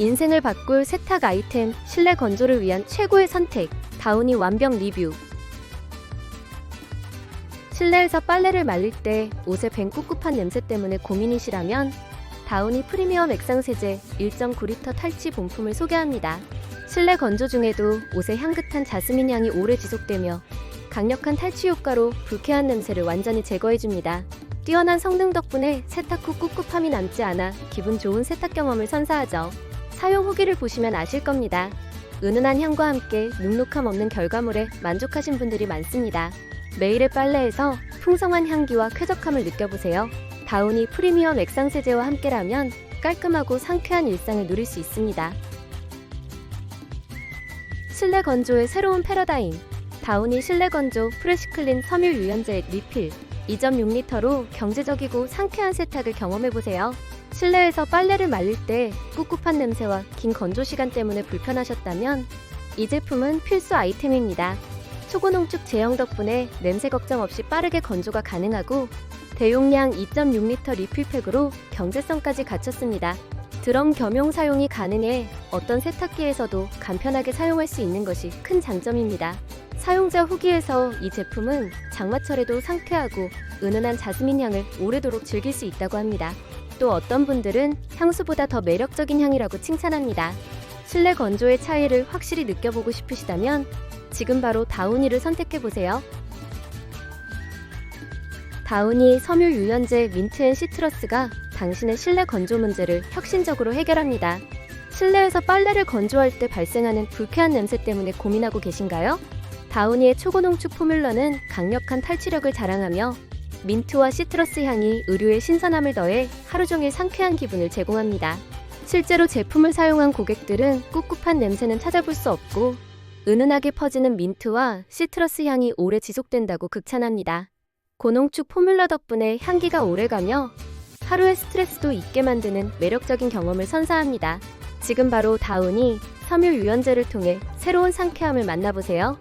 인생을 바꿀 세탁 아이템, 실내 건조를 위한 최고의 선택. 다우니 완벽 리뷰. 실내에서 빨래를 말릴 때 옷에 밴 꿉꿉한 냄새 때문에 고민이시라면 다우니 프리미엄 액상 세제 1.9리터 탈취 본품을 소개합니다. 실내 건조 중에도 옷의 향긋한 자스민 향이 오래 지속되며 강력한 탈취 효과로 불쾌한 냄새를 완전히 제거해줍니다. 뛰어난 성능 덕분에 세탁 후 꿉꿉함이 남지 않아 기분 좋은 세탁 경험을 선사하죠. 사용 후기를 보시면 아실 겁니다. 은은한 향과 함께 눅눅함 없는 결과물에 만족하신 분들이 많습니다. 매일의 빨래에서 풍성한 향기와 쾌적함을 느껴보세요. 다우니 프리미엄 액상 세제와 함께라면 깔끔하고 상쾌한 일상을 누릴 수 있습니다. 실내 건조의 새로운 패러다임. 다우니 실내 건조 프레시클린 섬유 유연제 리필 2.6리터로 경제적이고 상쾌한 세탁을 경험해보세요. 실내에서 빨래를 말릴 때 꿉꿉한 냄새와 긴 건조 시간 때문에 불편하셨다면 이 제품은 필수 아이템입니다. 초고농축 제형 덕분에 냄새 걱정 없이 빠르게 건조가 가능하고 대용량 2.6리터 리필팩으로 경제성까지 갖췄습니다. 드럼 겸용 사용이 가능해 어떤 세탁기에서도 간편하게 사용할 수 있는 것이 큰 장점입니다. 사용자 후기에서 이 제품은 장마철에도 상쾌하고 은은한 자스민 향을 오래도록 즐길 수 있다고 합니다. 또 어떤 분들은 향수보다 더 매력적인 향이라고 칭찬합니다. 실내 건조의 차이를 확실히 느껴보고 싶으시다면 지금 바로 다우니를 선택해보세요. 다우니 섬유 유연제 민트 앤 시트러스가 당신의 실내 건조 문제를 혁신적으로 해결합니다. 실내에서 빨래를 건조할 때 발생하는 불쾌한 냄새 때문에 고민하고 계신가요? 다우니의 초고농축 포뮬러는 강력한 탈취력을 자랑하며 민트와 시트러스 향이 의류에 신선함을 더해 하루 종일 상쾌한 기분을 제공합니다. 실제로 제품을 사용한 고객들은 꿉꿉한 냄새는 찾아볼 수 없고 은은하게 퍼지는 민트와 시트러스 향이 오래 지속된다고 극찬합니다. 고농축 포뮬러 덕분에 향기가 오래가며 하루의 스트레스도 잊게 만드는 매력적인 경험을 선사합니다. 지금 바로 다운이 섬유 유연제를 통해 새로운 상쾌함을 만나보세요.